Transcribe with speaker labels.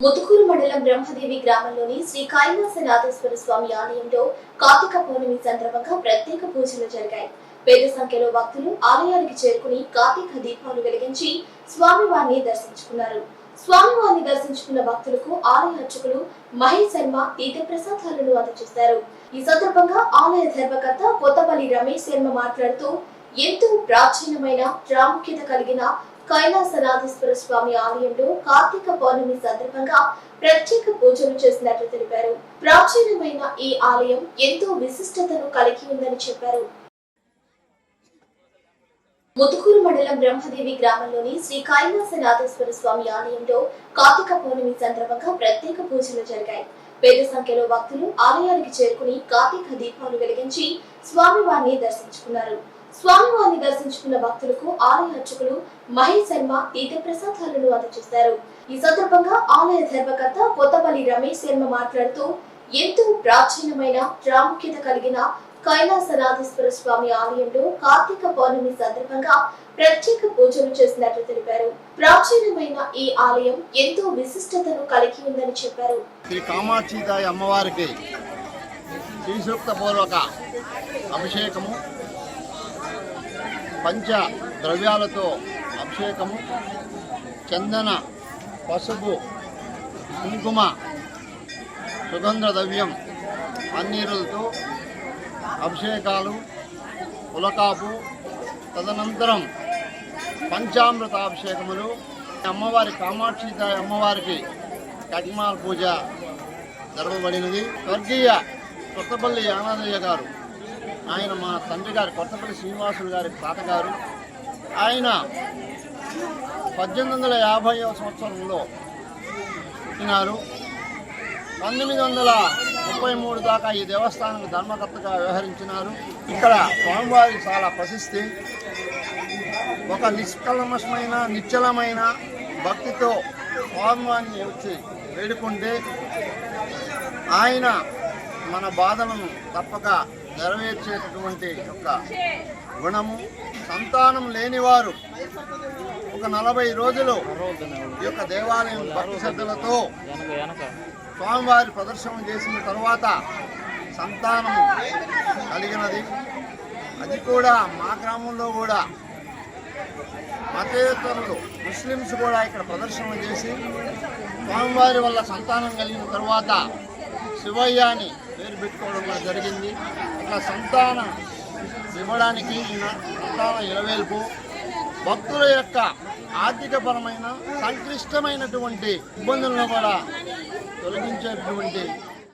Speaker 1: ముతుకూరు మండలం బ్రహ్మదేవి గ్రామంలోని శ్రీ కైలాసనాథేశ్వర స్వామి ఆలయంలో కార్తీక పౌర్ణమి సందర్భంగా ప్రత్యేక పూజలు జరిగాయి. పెద్ద సంఖ్యలో భక్తులు ఆలయానికి చేరుకుని కార్తీక దీపాలు వెలిగించి స్వామివారిని దర్శించుకున్నారు. స్వామివారిని దర్శించుకున్న భక్తులకు ఆలయ అర్చకులు మహేష్ శర్మ తీర్థ ప్రసాదాలను అందజేశారు. ఈ సందర్భంగా ఆలయ ధర్మకర్త కొత్తపల్లి రమేష్ శర్మ మాట్లాడుతూ ఎంతో ప్రాచీనమైన ప్రాముఖ్యత కలిగిన కైలాసనాథేశ్వర స్వామి ఆలయంలో కార్తీక పౌర్ణమి సందర్భంగా ప్రత్యేక పూజలు చేసినట్లు తెలిపారు. ప్రాచీనమైన ఈ ఆలయం ఎంతో విశిష్టతను కలిగి ఉందని చెప్పారు. ముతుకూరు మండలం బ్రహ్మదేవి గ్రామంలోని శ్రీ కైలాసనాథేశ్వర స్వామి ఆలయంలో కార్తీక పౌర్ణమి సందర్భంగా ప్రత్యేక పూజలు జరిగాయి. పెద్ద సంఖ్యలో భక్తులు ఆలయానికి చేరుకుని కార్తీక దీపాలు వెలిగించి స్వామివారిని దర్శించుకున్నారు. స్వామివారిని దర్శించుకున్న భక్తులకు ఆలయ అర్చకులు మహేష్ శర్మ తీర్థ ప్రసాదాలను అందజేశారు. ఈ సందర్భంగా ఆలయ ధర్మకర్త కొత్తపల్లి రమేష్ శర్మ మాట్లాడుతూ ఎంతో ప్రాచీనమైన ప్రాముఖ్యత కలిగిన కైలాసనాథేశ్వర స్వామి ఆలయంలో కార్తీక పౌర్ణమి సందర్భంగా ప్రత్యేక పూజలు చేసినట్లు తెలిపారు. ప్రాచీనమైన ఈ ఆలయం ఎంతో విశిష్టతను కలిగి ఉందని చెప్పారు.
Speaker 2: శ్రీ అమ్మవారికి శ్రీసూక్త పూర్వక అభిషేకము పంచ ద్రవ్యాలతో అభిషేకము చందన పసుపు కుంకుమ సుగంధ ద్రవ్యం పన్నీరులతో అభిషేకాలు పులకాపు. తదనంతరం పంచామృత అభిషేకములు అమ్మవారి కామాక్షి అమ్మవారికి కటిమాల పూజ జరగబడినది స్వర్గీయ కొత్తపల్లి యానాదయ్య గారు ఆయన మా తండ్రి గారు కొత్తపల్లి శ్రీనివాసులు గారి తాతగారు. ఆయన పద్దెనిమిది వందల యాభై సంవత్సరంలో పుట్టినారు. పంతొమ్మిది వందల ముప్పై మూడు దాకా ఈ దేవస్థానం ధర్మకర్తగా వ్యవహరించినారు. ఇక్కడ స్వామివారి చాలా ప్రశస్తి. ఒక నిష్కల్మషమైన నిశ్చలమైన భక్తితో స్వామివారిని వచ్చి వేడుకుంటే ఆయన మన బాధలను తప్పక నెరవేర్చేటటువంటి యొక్క గుణము సంతానం లేనివారు ఒక నలభై రోజులు ఈ యొక్క దేవాలయం భక్తి శ్రద్ధలతో స్వామివారి ప్రదర్శన చేసిన తర్వాత సంతానం కలిగినది. అది కూడా మా గ్రామంలో కూడా మతేతరులు ముస్లిమ్స్ కూడా ఇక్కడ ప్రదర్శన చేసి స్వామివారి వల్ల సంతానం కలిగిన తర్వాత శివయ్య అని పేరు పెట్టుకోవడం కూడా జరిగింది. అట్లా సంతాన ఇవ్వడానికి సంతాన ఇలవేల్పు భక్తుల యొక్క ఆర్థికపరమైన సంక్లిష్టమైనటువంటి ఇబ్బందులను కూడా తొలగించేటువంటి